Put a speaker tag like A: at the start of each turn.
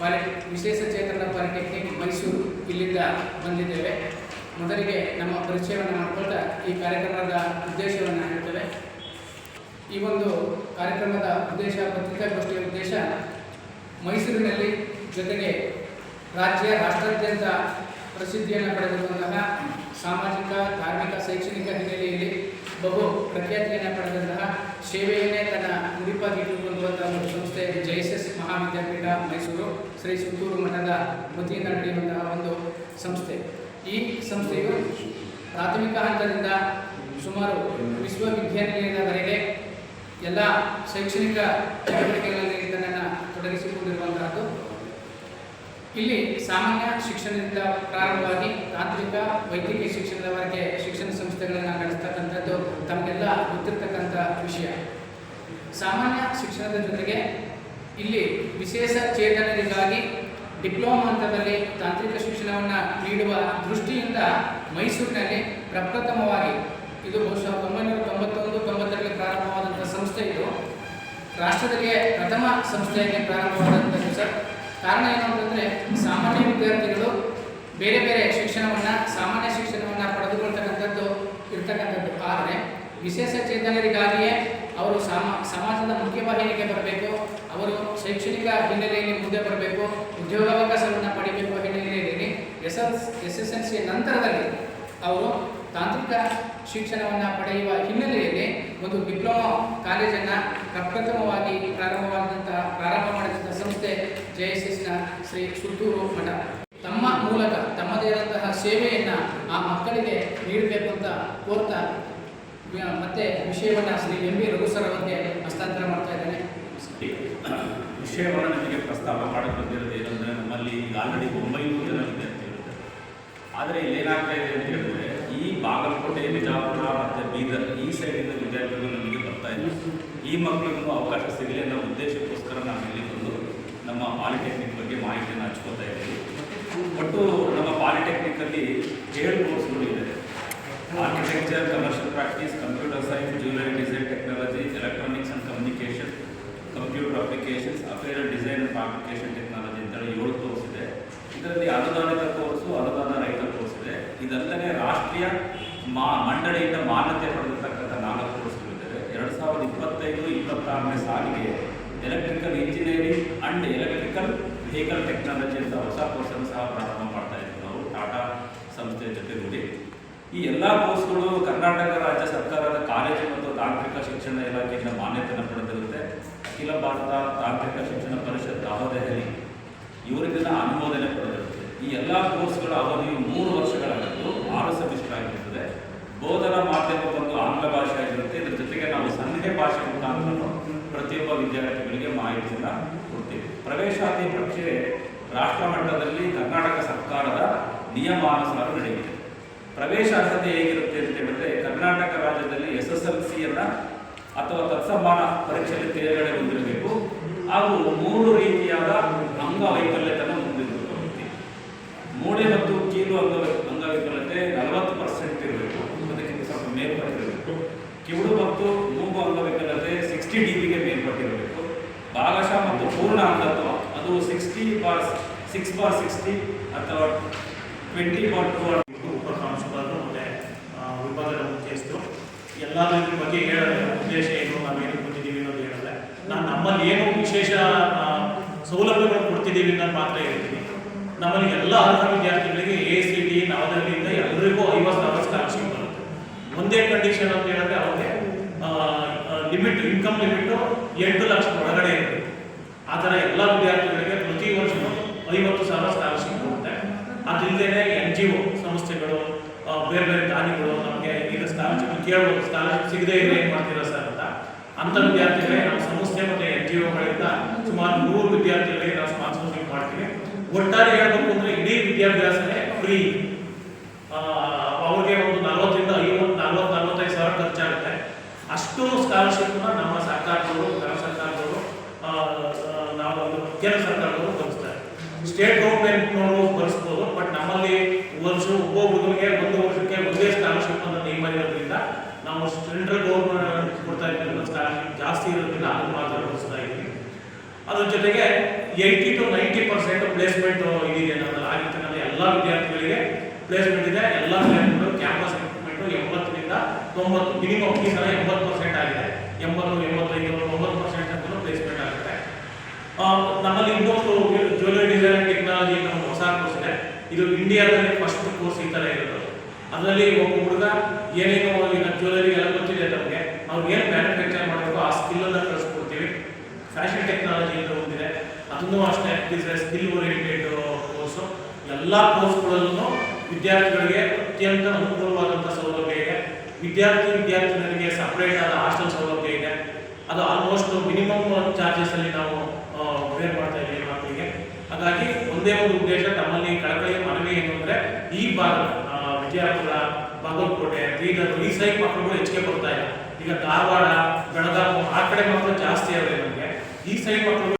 A: ಪಾಲಿ ವಿಶೇಷ ಚೇತನ ಪಾಲಿಟೆಕ್ನಿಕ್ ಮೈಸೂರು ಇಲ್ಲಿಂದ ಬಂದಿದ್ದೇವೆ. ಮೊದಲಿಗೆ ನಮ್ಮ ಪರಿಚಯವನ್ನು ಮಾಡಿಕೊಳ್ತಾ ಈ ಕಾರ್ಯಕ್ರಮದ ಉದ್ದೇಶವನ್ನು ಹೇಳ್ತೇವೆ. ಈ ಒಂದು ಕಾರ್ಯಕ್ರಮದ ಉದ್ದೇಶ ಪತ್ರಿಕಾಗೋಷ್ಠಿಯ ಉದ್ದೇಶ ಮೈಸೂರಿನಲ್ಲಿ ಜೊತೆಗೆ ರಾಜ್ಯ, ರಾಷ್ಟ್ರಾದ್ಯಂತ ಪ್ರಸಿದ್ಧಿಯನ್ನು ಪಡೆದಿರುವಂತಹ ಸಾಮಾಜಿಕ, ಧಾರ್ಮಿಕ, ಶೈಕ್ಷಣಿಕ ಹಿನ್ನೆಲೆಯಲ್ಲಿ ಬಹು ಪ್ರಖ್ಯಾತಿಯನ್ನು ಪಡೆದಂತಹ ಸೇವೆಯನ್ನೇ ತನ್ನ ಒಂದು ಸಂಸ್ಥೆ ಜೈಸಸ್ ಮಹಾವಿದ್ಯಾಪೀಠ ಮೈಸೂರು ಶ್ರೀ ಸುತ್ತೂರು ಮಠದ ವತಿಯಿಂದ ನಡೆಯುವಂತಹ ಒಂದು ಸಂಸ್ಥೆ. ಈ ಸಂಸ್ಥೆಯು ಪ್ರಾಥಮಿಕ ಹಂತದಿಂದ ಸುಮಾರು ವಿಶ್ವವಿದ್ಯಾನಿಲಯದವರೆಗೆ ಎಲ್ಲ ಶೈಕ್ಷಣಿಕ ಚಟುವಟಿಕೆಗಳಲ್ಲಿ ತನ್ನನ್ನು ತೊಡಗಿಸಿಕೊಂಡಿರುವಂತಹದ್ದು. ಇಲ್ಲಿ ಸಾಮಾನ್ಯ ಶಿಕ್ಷಣದಿಂದ ಪ್ರಾರಂಭವಾಗಿ ತಾಂತ್ರಿಕ ವೈದ್ಯಕೀಯ ಶಿಕ್ಷಣದವರೆಗೆ ಶಿಕ್ಷಣ ಸಂಸ್ಥೆಗಳನ್ನು ನಡೆಸ್ತಕ್ಕಂಥದ್ದು ತಮಗೆಲ್ಲ ಗೊತ್ತಿರ್ತಕ್ಕಂಥ ವಿಷಯ. ಸಾಮಾನ್ಯ ಶಿಕ್ಷಣದ ಜೊತೆಗೆ ಇಲ್ಲಿ ವಿಶೇಷ ಚೇತನರಿಗಾಗಿ ಡಿಪ್ಲೊಮಾ ಹಂತದಲ್ಲಿ ತಾಂತ್ರಿಕ ಶಿಕ್ಷಣವನ್ನು ನೀಡುವ ದೃಷ್ಟಿಯಿಂದ ಮೈಸೂರಿನಲ್ಲಿ ಪ್ರಪ್ರಥಮವಾಗಿ ಇದು ಬಹುಶಃ ಒಂಬೈನೂರ ತೊಂಬತ್ತೊಂದು ತೊಂಬತ್ತರಲ್ಲಿ ಪ್ರಾರಂಭವಾದಂಥ ಸಂಸ್ಥೆ ಇದು. ರಾಷ್ಟ್ರದಲ್ಲಿಯೇ ಪ್ರಥಮ ಸಂಸ್ಥೆಯಾಗಿ ಪ್ರಾರಂಭವಾದಂಥದ್ದು ಸರ್. ಕಾರಣ ಏನು ಅಂತಂದರೆ ಸಾಮಾನ್ಯ ವಿದ್ಯಾರ್ಥಿಗಳು ಬೇರೆ ಬೇರೆ ಶಿಕ್ಷಣವನ್ನು, ಸಾಮಾನ್ಯ ಶಿಕ್ಷಣವನ್ನು ಪಡೆದುಕೊಳ್ತಕ್ಕಂಥದ್ದು ಇರ್ತಕ್ಕಂಥದ್ದು. ಆದರೆ ವಿಶೇಷ ಚೇತನರಿಗಾಗಿಯೇ ಅವರು ಸಮ, ಸಮಾಜದ ಮುಖ್ಯವಾಹಿನಿಗೆ ಬರಬೇಕು, ಅವರು ಶೈಕ್ಷಣಿಕ ಹಿನ್ನೆಲೆಯಲ್ಲಿ ಮುಂದೆ ಬರಬೇಕು, ಉದ್ಯೋಗಾವಕಾಶವನ್ನು ಪಡಿಬೇಕು ಹಿನ್ನೆಲೆಯಲ್ಲಿ S S S S L C ನಂತರದಲ್ಲಿ ಅವರು ತಾಂತ್ರಿಕ ಶಿಕ್ಷಣವನ್ನು ಪಡೆಯುವ ಹಿನ್ನೆಲೆಯಲ್ಲಿ ಒಂದು ಡಿಪ್ಲೊಮಾ ಕಾಲೇಜನ್ನು ಪ್ರಪ್ರಥಮವಾಗಿ ಪ್ರಾರಂಭವಾದಂತಹ ಪ್ರಾರಂಭ ಮಾಡಿದಂಥ ಸಂಸ್ಥೆ ಜೆ ಎಸ್ ಎಸ್ನ ಶ್ರೀ ಸುತ್ತೂರು ಮಠ. ತಮ್ಮ ಮೂಲಕ ತಮ್ಮದೇ ಆದಂತಹ ಸೇವೆಯನ್ನು ಆ ಮಕ್ಕಳಿಗೆ ನೀಡಬೇಕು ಅಂತ ಕೋರ್ತಾ ಮತ್ತೆ ವಿಷಯವನ್ನು Shri M B Raghu sir ಹಸ್ತಾಂತರ ಮಾಡ್ತಾ ಇದ್ದಾನೆ.
B: ವಿಷಯವನ್ನು ನಿಮಗೆ ಪ್ರಸ್ತಾಪ ಮಾಡಕ್ಕೆ ಬಂದಿರೋದು ಏನಂದರೆ, ನಮ್ಮಲ್ಲಿ ಈಗ ಆಲ್ರೆಡಿ ಒಂಬೈನೂರು ಜನ ವಿದ್ಯಾರ್ಥಿಗಳಿದ್ದಾರೆ ಆದರೆ ಇಲ್ಲಿ ಏನಾಗ್ತಾ ಇದೆ ಅಂತ ಹೇಳಿದ್ರೆ, ಈ ಬಾಗಲಕೋಟೆ, ಬಿಜಾಪುರ ಮತ್ತು ಬೀದರ್ ಈ ಸೈಡಿಂದ ವಿದ್ಯಾರ್ಥಿಗಳು ನಮಗೆ ಬರ್ತಾ ಇಲ್ಲ ಈ ಮಕ್ಕಳಿಗೂ ಅವಕಾಶ ಸಿಗಲಿ ಅನ್ನೋ ಉದ್ದೇಶಕ್ಕೋಸ್ಕರ ನಾವು ಇಲ್ಲಿ ಬಂದು ನಮ್ಮ ಪಾಲಿಟೆಕ್ನಿಕ್ ಬಗ್ಗೆ ಮಾಹಿತಿಯನ್ನು ಹಚ್ಕೋತಾ ಇದ್ದೀವಿ. ಒಟ್ಟು ನಮ್ಮ ಪಾಲಿಟೆಕ್ನಿಕಲ್ಲಿ ಏಳು ಕೋರ್ಸ್ಗಳು ಇದೆ. Architecture commercial practice computer science jewellery design technology electronics and communication computer applications apparel design and application technology ಅಂತೇಳಿ ಏಳು ಕೋರ್ಸ್ ಇದೆ. ಇದರಲ್ಲಿ ಅನುದಾನಿತ ಕೋರ್ಸು ಅನುದಾನ ರಹಿತ ಕೋರ್ಸ್ ಇದೆ. ಇದಲ್ಲದೆ ರಾಷ್ಟ್ರೀಯ ಮಾ, ಮಂಡಳಿಯಿಂದ ಮಾನ್ಯತೆ ಪಡೆದಿರ್ತಕ್ಕಂಥ ನಾಲ್ಕು ಕೋರ್ಸ್ಗಳಿದ್ದಾವೆ ಎರಡು ಸಾವಿರದ ಇಪ್ಪತ್ತೈದು ಇಪ್ಪತ್ತಾರನೇ ಸಾಲಿಗೆ electrical engineering and electrical vehicle technology ಅಂತ ಹೊಸ ಕೋರ್ಸನ್ನು ಸಹ ಪ್ರಾರಂಭ ಮಾಡ್ತಾ ಇದ್ದೀವಿ ನಾವು. ಟಾಟಾ ಸಂಸ್ಥೆಯ ಜೊತೆಗೂಡಿ. ಈ ಎಲ್ಲ ಕೋರ್ಸ್ಗಳು ಕರ್ನಾಟಕ ರಾಜ್ಯ ಸರ್ಕಾರದ ಕಾಲೇಜು ಮತ್ತು ತಾಂತ್ರಿಕ ಶಿಕ್ಷಣ ಇಲಾಖೆಯಿಂದ ಮಾನ್ಯತೆಯನ್ನು ಪಡೆದಿರುತ್ತೆ. ಅಖಿಲ ಭಾರತ ತಾಂತ್ರಿಕ ಶಿಕ್ಷಣ ಪರಿಷತ್ ನವದೆಹಲಿ ಇವರಿಂದ ಅನುಮೋದನೆ ಪಡೆದಿರುತ್ತೆ. ಈ ಎಲ್ಲ ಕೋರ್ಸ್ಗಳ ಅವಧಿಯು ಮೂರು ವರ್ಷಗಳಾಗಿದ್ದು ಆರು ಸೆಮಿಸ್ಟರ್ ಆಗಿರುತ್ತದೆ ಬೋಧನಾ ಮಾಧ್ಯಮ ಬಂದು ಆಂಗ್ಲ ಭಾಷೆ ಆಗಿರುತ್ತೆ. ಇದರ ಜೊತೆಗೆ ನಾವು ಸನ್ನೆ ಭಾಷೆ ಮುಖಾಂತರ ಪ್ರತಿಯೊಬ್ಬ ವಿದ್ಯಾರ್ಥಿಗಳಿಗೆ ಮಾಹಿತಿಯನ್ನು ಕೊಡ್ತೀವಿ. ಪ್ರವೇಶಾತಿ ಪರೀಕ್ಷೆ ರಾಷ್ಟ್ರ ಮಟ್ಟದಲ್ಲಿ ಕರ್ನಾಟಕ ಸರ್ಕಾರದ ನಿಯಮಾನುಸಾರ ನಡೆಯುತ್ತೆ. ಪ್ರವೇಶ ಅರ್ಹತೆ ಹೇಗಿರುತ್ತೆ ಅಂತ ಹೇಳಿದ್ರೆ ಕರ್ನಾಟಕ ರಾಜ್ಯದಲ್ಲಿ ಎಸ್ ಎಸ್ ಎಲ್ ಅಲ್ಲ ಅಥವಾ ತತ್ಸಮಾನ ಪರೀಕ್ಷೆಯಲ್ಲಿ ತೇರ್ಗಡೆ ಹೊಂದಿರಬೇಕು. ಹಾಗೂ ಮೂರು ರೀತಿಯಾದ ಅಂಗವೈಕಲ್ಯತೆಯನ್ನು ಹೊಂದಿರಬೇಕು. ವ್ಯಕ್ತಿ ಮೂಳೆ ಮತ್ತು ಕೀಲು ಅಂಗ ಅಂಗವೈಕಲ್ಯತೆ ನಲವತ್ತು ಪರ್ಸೆಂಟ್ ಇರಬೇಕು. ಅದಕ್ಕಿಂತ ಸ್ವಲ್ಪ ಮೇಲ್ಪಟ್ಟಿರಬೇಕು. ಕಿವುಡು ಮತ್ತು ಮೂಗು ಅಂಗವೈಕಲ್ಯತೆ ಸಿಕ್ಸ್ಟಿ ಡಿ ಬಿಗೆ ಮೇಲ್ಪಟ್ಟಿರಬೇಕು. ಭಾಗಶಃ ಮತ್ತು ಪೂರ್ಣ ಅಂಗತ್ವ ಅದು sixty bar, six bar sixty ಅಥವಾ ಟ್ವೆಂಟಿ ಬಾರ್ ಟು
C: ಉಪ ಪ್ರಾಂಶುಪಾಲರು ಮತ್ತು ವಿಭಾಗದ ಮುಖ್ಯಸ್ಥರು ಎಲ್ಲ ಇದ್ರ ಬಗ್ಗೆ ಹೇಳಲ್ಲ ಉದ್ದೇಶ ಏನು? ನಾವು ಏನು ಕೊಟ್ಟಿದ್ದೀವಿ ಅನ್ನೋದು ಹೇಳಲ್ಲ. ನಾನು ನಮ್ಮಲ್ಲಿ ಏನು ವಿಶೇಷ ಸೌಲಭ್ಯಗಳು ಕೊಡ್ತಿದ್ದೀವಿ ಅನ್ನೋದು ಮಾತ್ರ ಹೇಳ್ತೀನಿ. ನಮ್ಮಲ್ಲಿ ಎಲ್ಲ ಅರ್ಹ ವಿದ್ಯಾರ್ಥಿಗಳಿಗೆ ಎ ಸಿ ಟಿ ನವದೆಹಲಿಯಿಂದ ಎಲ್ಲರಿಗೂ ಐವತ್ತು ಸಾವಿರ ಸ್ಕಾಲರ್ಶಿಪ್ ಬರುತ್ತೆ. ಒಂದೇ ಕಂಡೀಷನ್ ಅಂತ ಹೇಳಿದ್ರೆ ಅವ್ರಿಗೆ ಲಿಮಿಟ್ ಇನ್ಕಮ್ ಲಿಮಿಟು ಎಂಟು ಲಕ್ಷ ಒಳಗಡೆ ಇರಬೇಕು ಆ ಥರ ಎಲ್ಲ ವಿದ್ಯಾರ್ಥಿಗಳಿಗೆ ಪ್ರತಿ ವರ್ಷವೂ ಐವತ್ತು ಸಾವಿರ ಸ್ಕಾಲರ್ಶಿಪ್ ಬರುತ್ತೆ. ಅದಿಲ್ಲದೆ ಎನ್ ಜಿ ಒ ಸಂಸ್ಥೆಗಳು ಬೇರೆ ಬೇರೆ ದಾನಿಗಳು ನಮಗೆ ಈಗ ಸ್ಕಾಲರ್ಶಿಪ್ ಕೇಳ್ಬೋದು ಸ್ಕಾಲರ್ಶಿಪ್ ಸಿಗದೆ ಇಲ್ಲ ಏನು ಮಾಡ್ತೀರಾ ಸರ್ ಅಂತ. ಅಂತ ವಿದ್ಯಾರ್ಥಿಗಳಿಗೆ ನಮ್ಮ ಸಂಸ್ಥೆ ಮತ್ತು ಎನ್ ಜಿ ಒಗಳಿಂದ ಸುಮಾರು ನೂರು ವಿದ್ಯಾರ್ಥಿಗಳಿಗೆ ನಾವು ಸ್ಪಾನ್ಸರ್ಶಿಪ್ ಮಾಡ್ತೀವಿ. ಒಟ್ಟಾರೆ ಹೇಳಬೇಕು ಅಂದರೆ ಇಡೀ ವಿದ್ಯಾಭ್ಯಾಸನೇ ಫ್ರೀ ಅವ್ರಿಗೆ ಒಂದು ನಲವತ್ತರಿಂದ ಐವತ್ತು ನಲವತ್ತು ನಲವತ್ತೈದು ಸಾವಿರ ಖರ್ಚಾಗುತ್ತೆ. ಅಷ್ಟು ಸ್ಕಾಲರ್ಶಿಪ್ನ ನಮ್ಮ ಸರ್ಕಾರಗಳು ಆ, ಆ, ನಾವು ಕೇಂದ್ರ ಭರಿಸ್ತಾರೆ ಸ್ಟೇಟ್ ಗೌರ್ಮೆಂಟ್ನವರು ಭರಿಸ್ಬೋದು ಬಟ್ ನಮ್ಮಲ್ಲಿ ವರ್ಷ ಒಬ್ಬೊಬ್ಬರಿಗೆ ಒಂದು ವರ್ಷಕ್ಕೆ ಒಂದೇ ಸ್ಕಾಲರ್ಶಿಪ್ ಅಂತ ನೇಮ್ ಇರೋದ್ರಿಂದ ನಾವು ಸೆಂಟ್ರಲ್ ಗೌರ್ಮೆಂಟ್ ಕೊಡ್ತಾ ಇದ್ದೀವಿ ಸ್ಕಾಲರ್ಶಿಪ್ ಜಾಸ್ತಿ ಇರೋದ್ರಿಂದ ಅದನ್ನು ಮಾತ್ರ ಬಳಸ್ತಾ ಇದ್ದೀವಿ. ಅದ್ರ ಜೊತೆಗೆ eighty to ninety percent placement ಇದಿದೆ ನಮ್ಮಲ್ಲಿ ಆಗಿರ್ತಕ್ಕಂಥ ಎಲ್ಲ ವಿದ್ಯಾರ್ಥಿಗಳಿಗೆ ಪ್ಲೇಸ್ಮೆಂಟ್ ಇದೆ, ಎಲ್ಲ ಪ್ಲೇಸ್ಮೆಂಟ್ ಕ್ಯಾಂಪಸ್ ರಿಕ್ರೂಟ್ಮೆಂಟ್ ಎಂಬತ್ತರಿಂದ ತೊಂಬತ್ತು ಮಿನಿಮಮ್ ಸಲ ಎಂಬತ್ತು ಪರ್ಸೆಂಟ್ ಆಗಿದೆ. ಎಂಬತ್ತು, ಎಂಬತ್ತೈದು, ತೊಂಬತ್ತು ಪರ್ಸೆಂಟ್ ಅಂತ ಪ್ಲೇಸ್ಮೆಂಟ್ ನಮ್ಮಲ್ಲಿ ಇನ್ನೊಂದು ಜ್ಯುವೆಲರಿ ಡಿಸೈನ್ ಟೆಕ್ನಾಲಜಿ ನಮ್ಮ ಹೊಸ ಕೋರ್ಸ್ ಇದೆ. ಇದು ಇಂಡಿಯಾದಲ್ಲಿ ಫಸ್ಟ್ ಕೋರ್ಸ್ ಈ ಥರ ಇರೋದು. ಅದರಲ್ಲಿ ಒಬ್ಬ ಹುಡುಗ ಏನೇನೋ ಈಗ ಜ್ಯುವೆಲರಿ ಎಲ್ಲ ಗೊತ್ತಿದೆ ನಮಗೆ ಅವ್ರು ಏನು ಮ್ಯಾನುಫ್ಯಾಕ್ಚರ್ ಮಾಡಬೇಕು, ಆ ಸ್ಕಿಲ್ ಅನ್ನ ಕಳಿಸ್ಕೊಡ್ತೀವಿ. ಫ್ಯಾಷನ್ ಟೆಕ್ನಾಲಜಿ ಅಂತ ಒಂದಿದೆ. ಅದನ್ನು ಅಷ್ಟೇ ಇಸ್ ಸ್ಕಿಲ್ ಓರಿಯೆಂಟೆಡ್ ಕೋರ್ಸು ಎಲ್ಲ ಕೋರ್ಸ್ಗಳಲ್ಲೂ ವಿದ್ಯಾರ್ಥಿಗಳಿಗೆ ಅತ್ಯಂತ ಅನುಕೂಲವಾದಂಥ ಸೌಲಭ್ಯ ಇದೆ. ವಿದ್ಯಾರ್ಥಿ ವಿದ್ಯಾರ್ಥಿನಿಯರಿಗೆ ಸಪ್ರೇಟ್ ಆದ ಹಾಸ್ಟೆಲ್ ಸೌಲಭ್ಯ ಇದೆ. ಅದು ಆಲ್ಮೋಸ್ಟ್ ಮಿನಿಮಮ್ ಚಾರ್ಜಸ್ ಅಲ್ಲಿ ನಾವು ಬೇರ್ ಮಾಡ್ತಾ ಇದ್ದೀವಿ ಮಕ್ಕಳಿಗೆ ಹಾಗಾಗಿ ಒಂದೇ ಒಂದು ಉದ್ದೇಶ ತಮ್ಮಲ್ಲಿ ಕಳಕಳಿಯ ಮನವಿ ಏನು ಅಂದ್ರೆ, ಈ ಭಾಗ ವಿಜಯಪುರ ಬಾಗಲಕೋಟೆ, ಬೀದರ್, ಈ ಸೈಡ್ ಮಕ್ಕಳು ಹೆಚ್ಚಿಗೆ ಬರ್ತಾ ಇಲ್ಲ. ಈಗ ಧಾರವಾಡ ಬೆಳಗಾವಿ ಆ ಕಡೆ ಮಕ್ಕಳು ಜಾಸ್ತಿ ಆದರೆ ನಮಗೆ, ಈ ಸೈಡ್ ಮಕ್ಕಳು